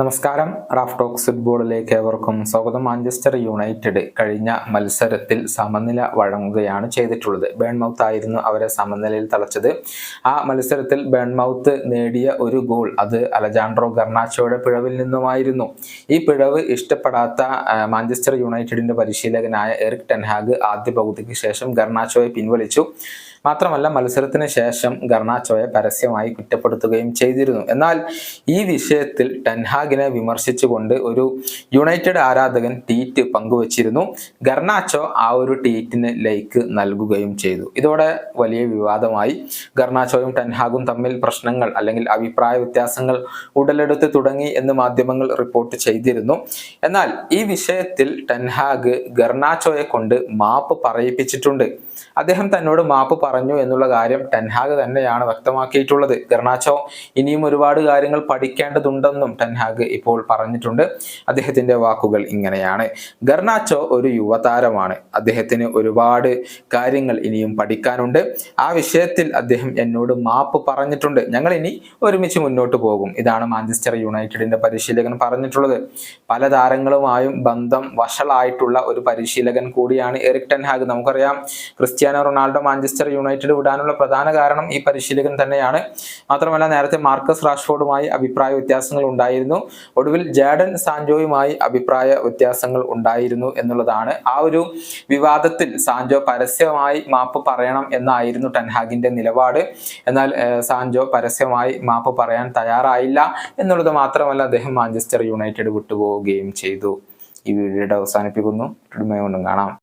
നമസ്കാരം. Raf talks ഫുട്ബോളിലേക്ക് ഏവർക്കും സ്വാഗതം. മാഞ്ചസ്റ്റർ യുണൈറ്റഡ് കഴിഞ്ഞ മത്സരത്തിൽ സമനില വഴങ്ങുകയാണ് ചെയ്തിട്ടുള്ളത്. ബേൺമൗത്ത് ആയിരുന്നു അവരെ സമനിലയിൽ തളച്ചത്. ആ മത്സരത്തിൽ ബേൺമൗത്ത് നേടിയ ഒരു ഗോൾ അത് അലജാൻഡ്രോ ഗർണാച്ചോയുടെ പിഴവിൽ നിന്നുമായിരുന്നു. ഈ പിഴവ് ഇഷ്ടപ്പെടാത്ത മാഞ്ചസ്റ്റർ യുണൈറ്റഡിന്റെ പരിശീലകനായ എറിക് ടെൻഹാഗ് ആദ്യ പകുതിക്ക് ശേഷം ഗർണാച്ചോയെ പിൻവലിച്ചു. മാത്രമല്ല മത്സരത്തിന് ശേഷം ഗർണാച്ചോയെ പരസ്യമായി കുറ്റപ്പെടുത്തുകയും ചെയ്തിരുന്നു. എന്നാൽ ഈ വിഷയത്തിൽ ടെൻഹാഗിനെ വിമർശിച്ചുകൊണ്ട് ഒരു യുണൈറ്റഡ് ആരാധകൻ ട്വീറ്റ് പങ്കുവച്ചിരുന്നു. ഗർണാച്ചോ ആ ഒരു ട്വീറ്റിന് ലൈക്ക് നൽകുകയും ചെയ്തു. ഇതോടെ വലിയ വിവാദമായി. ഗർണാച്ചോയും ടെൻഹാഗും തമ്മിൽ പ്രശ്നങ്ങൾ അല്ലെങ്കിൽ അഭിപ്രായ വ്യത്യാസങ്ങൾ ഉടലെടുത്ത് തുടങ്ങി എന്ന് മാധ്യമങ്ങൾ റിപ്പോർട്ട് ചെയ്തിരുന്നു. എന്നാൽ ഈ വിഷയത്തിൽ ടെൻഹാഗ് ഗർണാച്ചോയെ കൊണ്ട് മാപ്പ് പറയിപ്പിച്ചിട്ടുണ്ട്. അദ്ദേഹം തന്നോട് മാപ്പ് പറഞ്ഞു എന്നുള്ള കാര്യം ടെൻഹാഗ് തന്നെയാണ് വ്യക്തമാക്കിയിട്ടുള്ളത്. ഗർണാച്ചോ ഇനിയും ഒരുപാട് കാര്യങ്ങൾ പഠിക്കേണ്ടതുണ്ടെന്നും ടെൻഹാഗ് ഇപ്പോൾ പറഞ്ഞിട്ടുണ്ട്. അദ്ദേഹത്തിന്റെ വാക്കുകൾ ഇങ്ങനെയാണ്. ഗർണാച്ചോ ഒരു യുവതാരമാണ്. അദ്ദേഹത്തിന് ഒരുപാട് കാര്യങ്ങൾ ഇനിയും പഠിക്കാനുണ്ട്. ആ വിഷയത്തിൽ അദ്ദേഹം എന്നോട് മാപ്പ് പറഞ്ഞിട്ടുണ്ട്. ഞങ്ങൾ ഇനി ഒരുമിച്ച് മുന്നോട്ട് പോകും. ഇതാണ് മാഞ്ചസ്റ്റർ യുണൈറ്റഡിന്റെ പരിശീലകൻ പറഞ്ഞിട്ടുള്ളത്. പല താരങ്ങളുമായും ബന്ധം വഷളായിട്ടുള്ള ഒരു പരിശീലകൻ കൂടിയാണ് എറിക് ടെൻഹാഗ് നമുക്കറിയാം ക്രിസ്ത്യാനോ റൊണാൾഡോ മാഞ്ചസ്റ്റർ യുണൈറ്റഡ് വിടാനുള്ള പ്രധാന കാരണം ഈ പരിശീലകൻ തന്നെയാണ്. മാത്രമല്ല നേരത്തെ മാർക്കസ് റാഷ്ഫോർഡുമായി അഭിപ്രായ വ്യത്യാസങ്ങൾ ഉണ്ടായിരുന്നു. ഒടുവിൽ ജാഡൻ സാൻജോയുമായി അഭിപ്രായ വ്യത്യാസങ്ങൾ ഉണ്ടായിരുന്നു എന്നുള്ളതാണ് ആ ഒരു വിവാദത്തിൽ സാൻജോ പരസ്യമായി മാപ്പ് പറയണം എന്നായിരുന്നു ടെൻഹാഗിന്റെ നിലപാട്. എന്നാൽ സാൻജോ പരസ്യമായി മാപ്പ് പറയാൻ തയ്യാറായില്ല എന്നുള്ളത് മാത്രമല്ല അദ്ദേഹം മാഞ്ചസ്റ്റർ യുണൈറ്റഡ് വിട്ടുപോവുകയും ചെയ്തു. ഈ വീഡിയോയുടെ അവസാനിപ്പിക്കുന്നു. കാണാം.